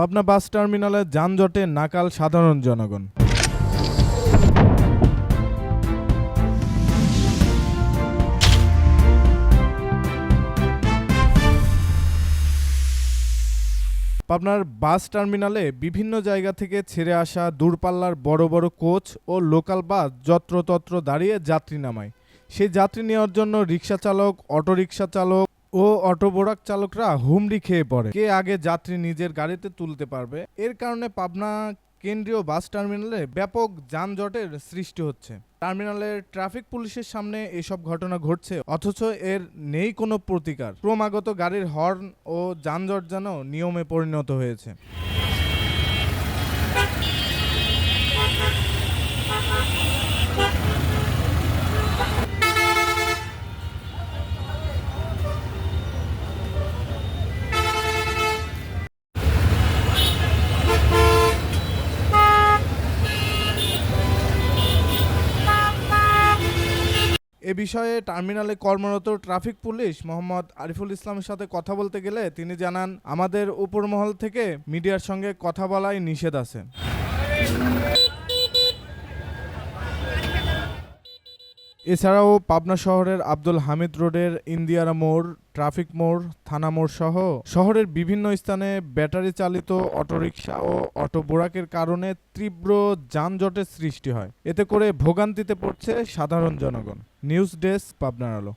পাবনা বাস টার্মিনালে যানজটে নাকাল সাধারণ জনগণ। পাবনার বাস টার্মিনালে বিভিন্ন জায়গা থেকে ছেড়ে আসা দূরপাল্লার বড় বড় কোচ ও লোকাল বাস যত্রতত্র দাঁড়িয়ে যাত্রী নামায়। সেই যাত্রী নেওয়ার জন্য রিক্সা চালক অটোরিকশা চালক ও অটো বোরাক চালকরা হুমড়ি খেয়ে পড়ে। কে আগে যাত্রী নিজের গাড়িতে তুলতে পারবে? এর কারণে পাবনা কেন্দ্রীয় বাস টার্মিনালে ব্যাপক যানজটের সৃষ্টি হচ্ছে। টার্মিনালের ট্রাফিক পুলিশের সামনে এসব ঘটনা ঘটছে, অথচ এর নেই কোনো প্রতিকার। ক্রমাগত গাড়ির হর্ন ও যানজট যেন নিয়মে পরিণত হয়েছে। এ বিষয়ে টার্মিনালে কর্মরত ট্রাফিক পুলিশ মোহাম্মদ আরিফুল ইসলামের সাথে কথা বলতে গেলে তিনি জানান, আমাদের উপরমহল থেকে মিডিয়ার সঙ্গে কথা বলাই নিষেধ আছে। এছাড়াও পাবনা শহরের আব্দুল হামিদ রোডের ইন্দিয়ারা মোড়, ট্রাফিক মোড়, থানা মোড় সহ শহরের বিভিন্ন স্থানে ব্যাটারি চালিত অটোরিকশা ও অটো বোরাকের কারণে তীব্র যানজটের সৃষ্টি হয়। এতে করে ভোগান্তিতে পড়ছে সাধারণ জনগণ। নিউজ ডেস্ক, পাবনার আলো।